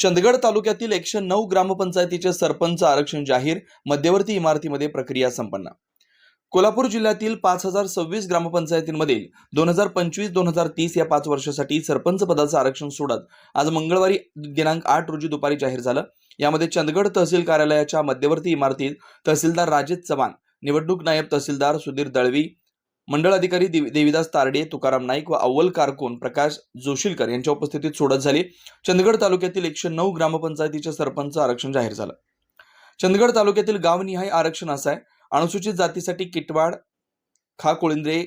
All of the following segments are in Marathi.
चंदगड तालुक्यातील एकशे नऊ ग्रामपंचायतीचे सरपंच आरक्षण जाहीर मध्यवर्ती इमारतीमध्ये प्रक्रिया संपन्न. कोल्हापूर जिल्ह्यातील पाच हजार सव्वीस ग्रामपंचायतींमधील दोन हजार पंचवीस दोन हजार तीस या पाच वर्षासाठी सरपंच पदाचं आरक्षण सोडत आज मंगळवारी दिनांक आठ रोजी दुपारी जाहीर झालं. यामध्ये चंदगड तहसील कार्यालयाच्या मध्यवर्ती इमारतीत तहसीलदार राजेश चव्हाण निवडणूक नायब तहसीलदार सुधीर दळवी मंडळ अधिकारी देवीदास तारडे तुकाराम नाईक व अव्वल कारकून प्रकाश जोशीलकर यांच्या उपस्थितीत सोडत झाली. चंदगड तालुक्यातील एकशे नऊ ग्रामपंचायतीच्या सरपंच आरक्षण जाहीर झालं. चंदगड तालुक्यातील गावनिहाय आरक्षण असं आहे. अनुसूचित जातीसाठी किटवाड खा कोळिंद्रे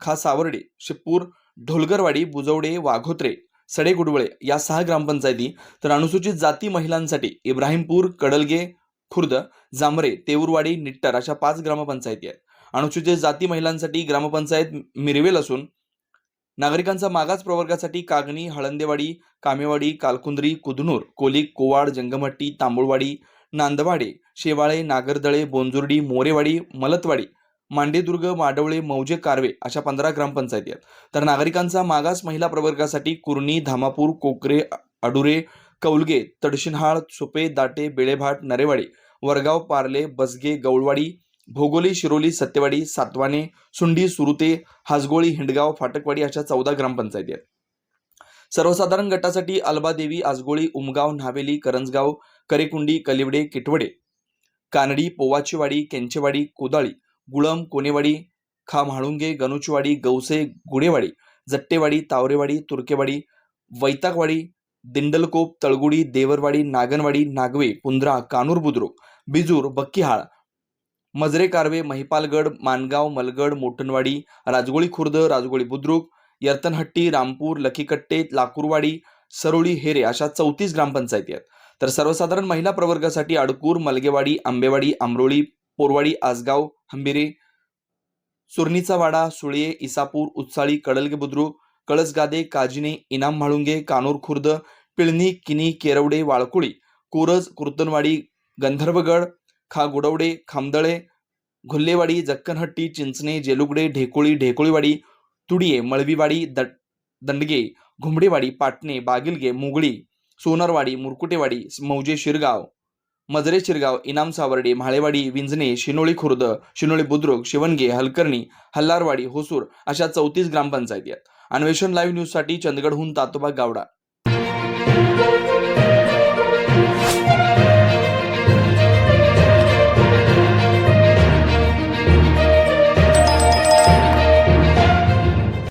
खा सावर्डे शिपूर ढोलगरवाडी बुजवडे वाघोत्रे सडे गुडवळे या सहा ग्रामपंचायती तर अनुसूचित जाती महिलांसाठी इब्राहिमपूर कडलगे खुर्द जांभरे तेऊरवाडी निट्टर अशा पाच ग्रामपंचायती आहेत. अनुसूचित जाती महिलांसाठी ग्रामपंचायत मिरवेल असून नागरिकांचा मागास प्रवर्गासाठी कागणी हळंदेवाडी कामेवाडी कालकुंद्री कुदनूर कोलिक कोवाड जंगमहट्टी तांबुळवाडी नांदवाडे शेवाळे नागरदळे बोंजुर्डी मोरेवाडी मलतवाडी मांडेदुर्ग माडवळे मौजे कारवे अशा पंधरा ग्रामपंचायती आहेत. तर नागरिकांचा मागास महिला प्रवर्गासाठी कुर्णी धामापूर कोकरे अडुरे कौलगे तडशिनहाळ सुपे दाटे बेळेभाट नरेवाडी वरगाव पार्ले बसगे गौळवाडी भोगोली शिरोली सत्यवाडी सातवाने सुंडी सुरुते हासगोळी हिंडगाव फाटकवाडी अशा चौदा ग्रामपंचायती आहेत. सर्वसाधारण गटासाठी अलबादेवी आजगोळी उमगाव न्हावेली करंजगाव करेकुंडी कलिवडे किटवडे कानडी पोवाचीवाडी केंचेवाडी कोदाळी गुळम कोनेवाडी खामहाळुंगे म्हाळुंगे गनुचवाडी गौसे गुडेवाडी जट्टेवाडी तावरेवाडी तुर्केवाडी वैतागवाडी दिंडलकोप तळगुडी देवरवाडी नागनवाडी नागवे पुंद्रा कानूर बुद्रुक बिजूर बक्कीहाळ मजरे कारवे महिपालगड मानगाव मलगड मोठणवाडी राजगोळी खुर्द राजगोळी बुद्रुक यर्तनहट्टी रामपूर लकीकट्टे लाकूरवाडी सरोळी हेरे अशा चौतीस ग्रामपंचायती आहेत. तर सर्वसाधारण महिला प्रवर्गासाठी अडकूर मलगेवाडी आंबेवाडी आंबरोळी पोरवाडी आसगाव हंबिरे सुरणीचा वाडा सुळे इसापूर उत्साळी कडलगे बुद्रुक कळसगादे काजिने इनाम म्हाळुंगे कानूर खुर्द पिळणी किनी केरवडे वाळकुळी कोरज कुर्तनवाडी गंधर्वगड खा गुडवडे खामदळे घुल्लेवाडी जक्कनहट्टी चिंचणे जेलुगडे ढेकोळी ढेकोळीवाडी तुडिये मळवीवाडी द दंडगे घुमडेवाडी पाटणे बागिलगे मुगळी सोनरवाडी मुरकुटेवाडी मौजे शिरगाव मजरे शिरगाव इनाम सावर्डे म्हाळेवाडी विंजणे शिनोळी खुर्द शिनोळी बुद्रुक शिवणगे हलकर्णी हल्लारवाडी होसूर अशा चौतीस ग्रामपंचायती आहेत. अन्वेषण लाईव्ह न्यूजसाठी चंदगडहून तातोबा गावडा.